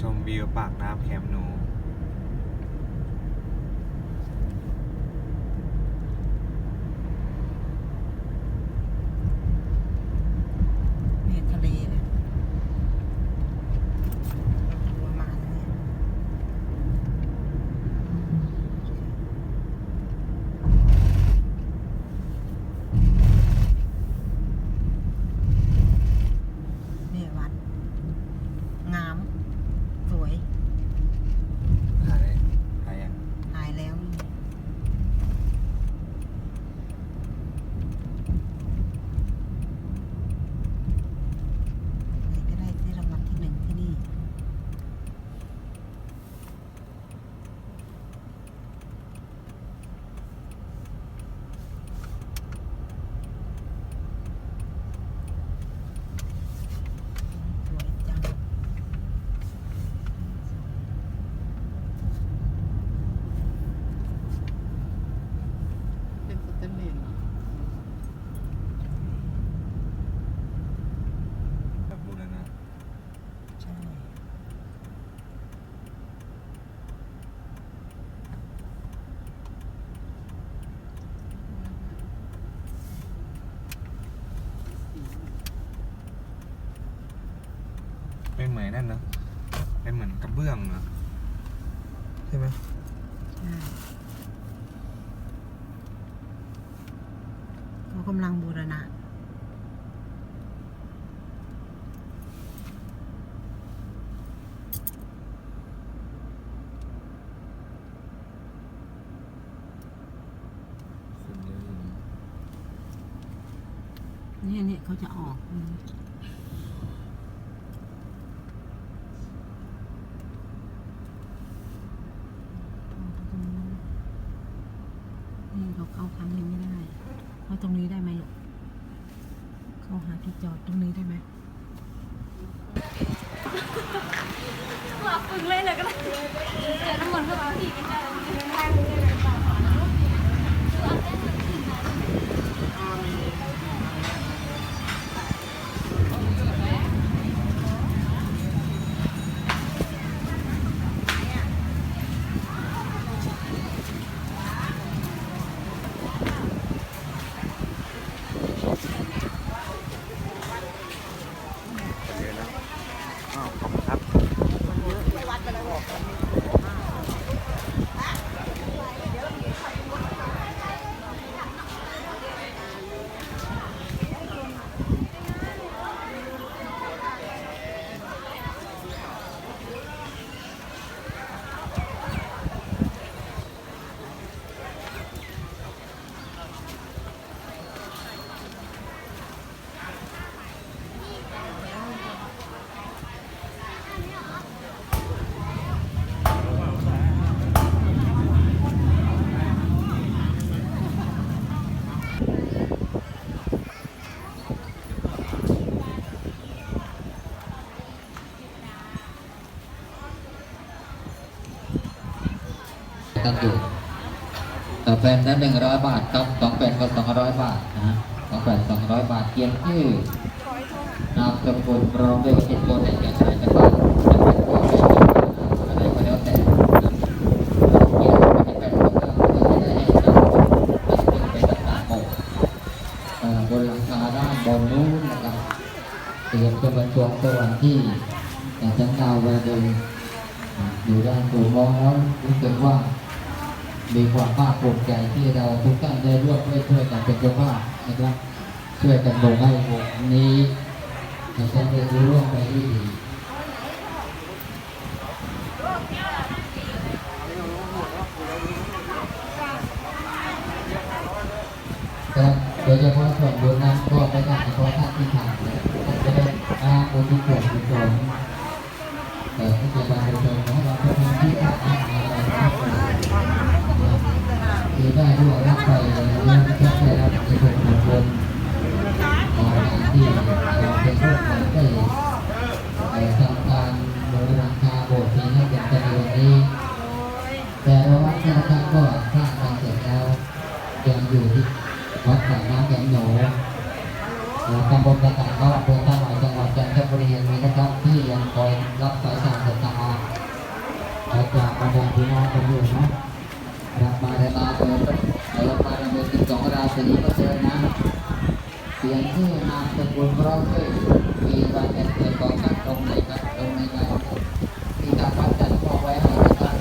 ชมวิวปากน้ำแคมป์นู เนี่ยทะเลเนี่ยประมาณนี้เนี่ยวัด งาม สวย หายหายยัง หายแล้วนี่ใครก็ได้ที่รางวัลที่หนึ่งที่นี่ สวยจัง เป็นสเตนเลสเหรอ แบบบูรณะ ใช่ เป็นเหมือนนั่นเนอะเป็นเหมือนกระเบื้องเนอะใช่ไหมใช่เขากำลังบูรณะคนเยอะอยู่นะเนี่ยเนี่ยเขาจะออกอืมนี่เขาเข้าครั้งนี้ไม่ได้เข้า ตรงนี้ได้ไหมลูกเข้าหาที่จอดตรงนี้ได้ไหมว่าฝึกเลยเลยก็ได้เดี๋ยวน้ำมันต์ก็มาผีกันได้ ตั้งอยู่ต่อแผ่นนั้นหนึ่งร้อยบาทครับสองแผ่นก็สองร้อยบาทนะสองแผ่นสองร้อยบาทเขียนชื่อนามสกุลรอมด้วยเหตุผลในการใช้กันบ้างจะป็นพวกอะไรก็แต่นะเขียนไม่ได้แผ่นองเราเพื่อจะได้ให้นำนำขึ้นไปต่างๆก่อบนหลังคาด้านบนนู้นนะครับเตรียมจะบรรจงสวรรค์ที่แต่ชั้นดาวแวร์ดึงอยู่ด้านตัวมองแล้วรู้สึกว่า มีความภาคภูมิใจที่เราทุกท่านได้ร่วมด้วยช่วยกันเป็นเจ้าภาพนะครับ ช่วยกันลงให้วงนี้จะได้รู้ร่วมไปด้วยดี ที่ได้ร่วมรับไปเรื่องที่ได้รับ ยนชื่อนามสกุลพร้อมด้วยมีวันเดือนเกิดของท่านตรงไหนครับตรงในงานที่ทางวัดจัดมอบไว้ให้ท่าน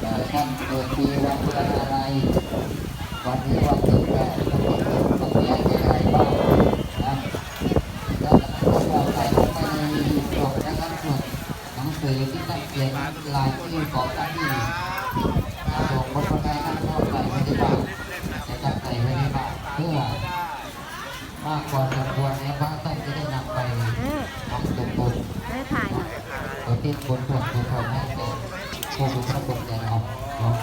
เอ่อท่านเกิดปีวันอะไร วันนี้วันที่แปดต้องเรียนยังไงบ้างนะแล้วก็ใส่ลงไปในกล่องนะครับส่วนหนังสือที่ท่านเขียนลายชื่อของท่านที่ส่งบนบันไดท่านก็ใส่ไว้ในบ้านนะครับใส่ไว้ในบ้านเพื่อ มากกว่าสมควรในพระท่านจะได้นำไปทำตุนบุญได้ถ่ายหน่อยอุทิศบุญส่วนกุศลให้แก่ผู้มีพระคุณแก่เราเนาะ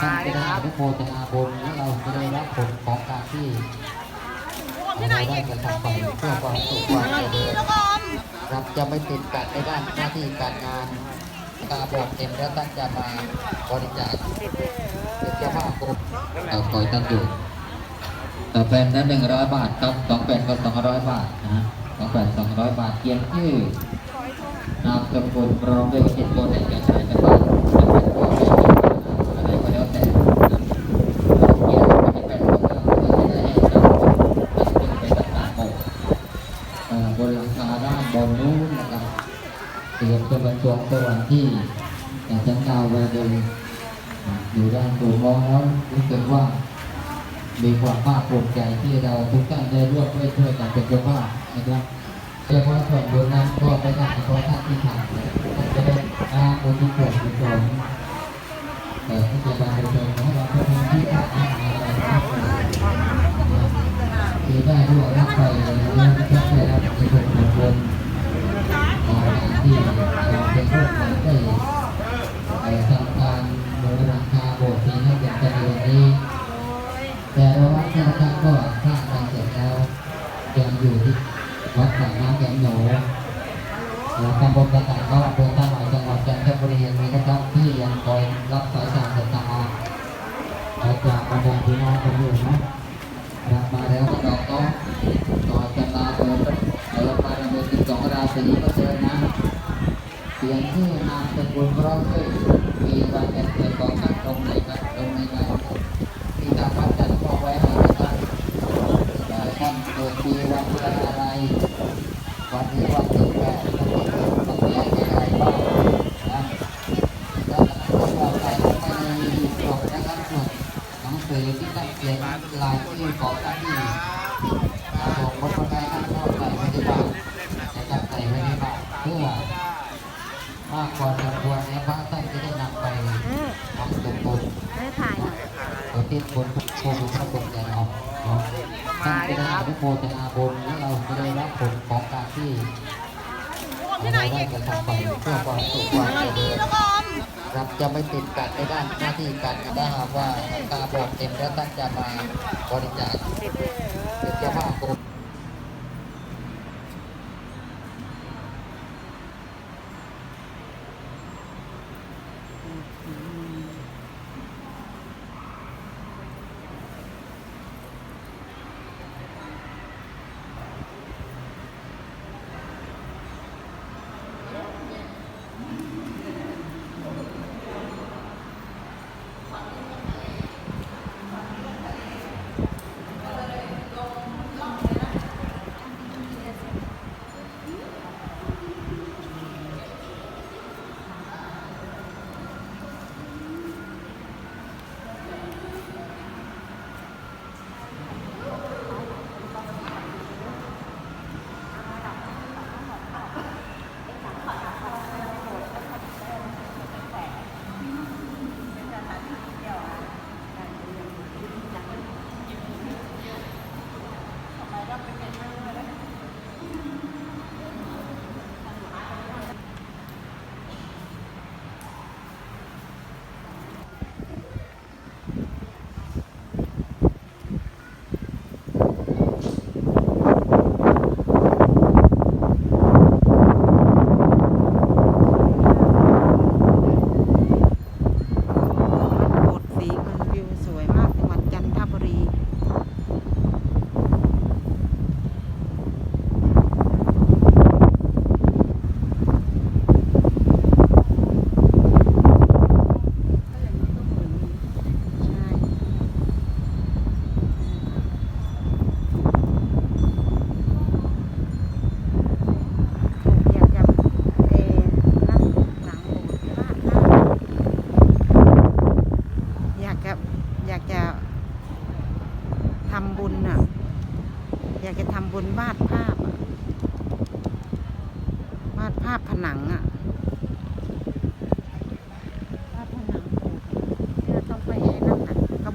ท่านจะได้อนุโมทนาบุญและเราจะได้รับผลของการที่เราได้กระทำไปเพื่อความสุขความเจริญครับจะไม่ติดกัดในด้านหน้าที่การงานตาบอดเต็มแล้วตั้งจะมาบริจาคเป็นเจ้าภาพกรมเอาคอยตั้งอยู่ ต่อแผ่นละหนึ่งร้อยบาทครับสองแผ่นก็สองร้อยบาทนะสองแผ่นสองร้อยบาทเขียนชื่อนามสกุลพร้อมด้วยจิตโกนแห่งการใช้กันบ้างจะเป็นผู้ใช้อะไรก็แล้วแต่เกี่ยกับจะเป็นของเราเพื่อจะได้ให้เราตั้งเป็นไปต่างๆหมดเอ่อบนหลังคาด้านบนนู้นนะครับเตรียมจะบรรจงสวรรค์ที่แต่ชั้นดาวแวร์เดนอยู่ด้านบนมองแล้วรู้สึกว่า มีความภาคภูมิใจที่เราทุกท่านได้ร่วมด้วยช่วยกันเป็นเจ้าภาพนะครับเฉพาะส่วนบุญนั้นก็ไปได้เฉพาะท่านที่ทำจะได้อาบุญที่เกิดกุศลแต่ที่จะมาเป็นของเราก็เป็นที่ทำอะไรที่ได้ร่วมรับไปเรื่องที่ได้รับในส่วนของบุญของที่เราเป็นผู้ได้เอ่อทำการบูรณาคาโบสถ์ที่นั่นอย่างเจริญนี้ แต่เราวัดที่นก็สร้างไปเสร็จแล้วยังอยู่ที่วัดปากน้ำแกงโหนแล้วตำบลกระต่ายก็อำเภอท่าใหม่จังหวัดจันทบุรีมีนะครับที่ยังคอยรับสายสารศรัทธามาจากบรรดาพี่น้องคนอยู่นะรับมาแล้วก็ดอต้องต่อชะตาเปิดเปิดมาดำเนินสิบสองราศีก็เชิญนะเขียนชื่นามสกุลพร้อมด้วยมีวันเดือนเกิดของท่านตรงไหนครับตรงในงาน ที่ทางวัดจัดมอบไว้ให้ท่านเอ่อท่านเกิดปีวันอะไร วันนี้วันที่แปดต้องเรียนยังไงบ้างนะแล้วก็ใส่ลงไปในกล่องนะครับส่วนหนังสือที่ท่านเขียนลายชื่อของท่านที่ส่งบนบันไดท่านก็ใส่ไว้ในบ้านนะครับใส่ไว้ในบ้านเพื่อมากกว่าสมควรในพระท่านจะได้นำไปทำตุนบุญ ได้ถ่ายหน่อย อุทิศบุญ โชคบุญพระคุณแก่เราเนาะท่านจะได้อนุโมทนาบุญแล้วเราจะได้รับผลของการที่เราได้กระทำไปเพื่อความสุขความเจริญครับจะไม่ติดกัดในด้านหน้าที่การงานถ้าหากว่าตาบอดเต็มแล้วท่านจะมาบริจาคเป็นเจ้าภาพกรม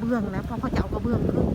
เบื้องแล้วเพราะเขาจะเอากระเบื้องขึ้น